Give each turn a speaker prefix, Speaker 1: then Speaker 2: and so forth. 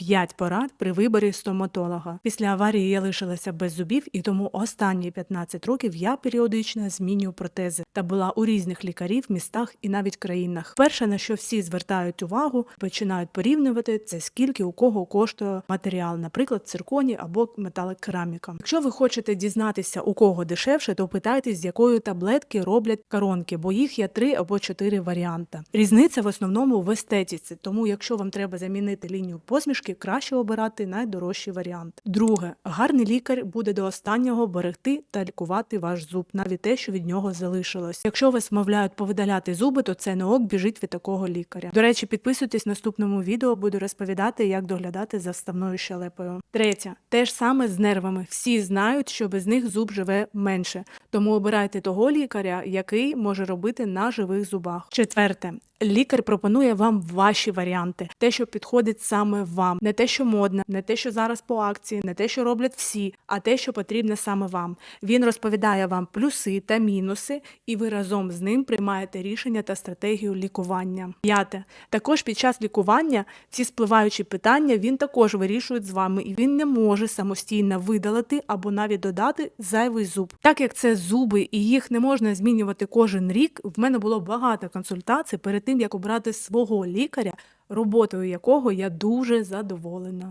Speaker 1: 5 порад при виборі стоматолога. Після аварії я лишилася без зубів, і тому останні 15 років я періодично змінюю протези та була у різних лікарів, містах і навіть країнах. Перше, на що всі звертають увагу, починають порівнювати це скільки у кого коштує матеріал, наприклад, цирконі або металокераміка. Якщо ви хочете дізнатися, у кого дешевше, то питайтесь, з якої таблетки роблять коронки, бо їх є три або чотири варіанти. Різниця в основному в естетиці, тому якщо вам треба замінити лінію посмішки, краще обирати найдорожчий варіант. Друге, гарний лікар буде до останнього берегти та лікувати ваш зуб, навіть те, що від нього залишилось. Якщо вас вмовляють повидаляти зуби, то це не ок біжить від такого лікаря. До речі, підписуйтесь наступному відео, буду розповідати, як доглядати за вставною щелепою. Третє, те ж саме з нервами. Всі знають, що без них зуб живе менше, тому обирайте того лікаря, який може робити на живих зубах. Четверте. Лікар пропонує вам ваші варіанти, те, що підходить саме вам, не те, що модне, не те, що зараз по акції, не те, що роблять всі, а те, що потрібне саме вам. Він розповідає вам плюси та мінуси, і ви разом з ним приймаєте рішення та стратегію лікування. П'яте. Також під час лікування ці спливаючі питання він також вирішує з вами, і він не може самостійно видалити або навіть додати зайвий зуб. Так як це зуби і їх не можна змінювати кожен рік, в мене було багато консультацій перед тим, як обрати свого лікаря, роботою якого я дуже задоволена.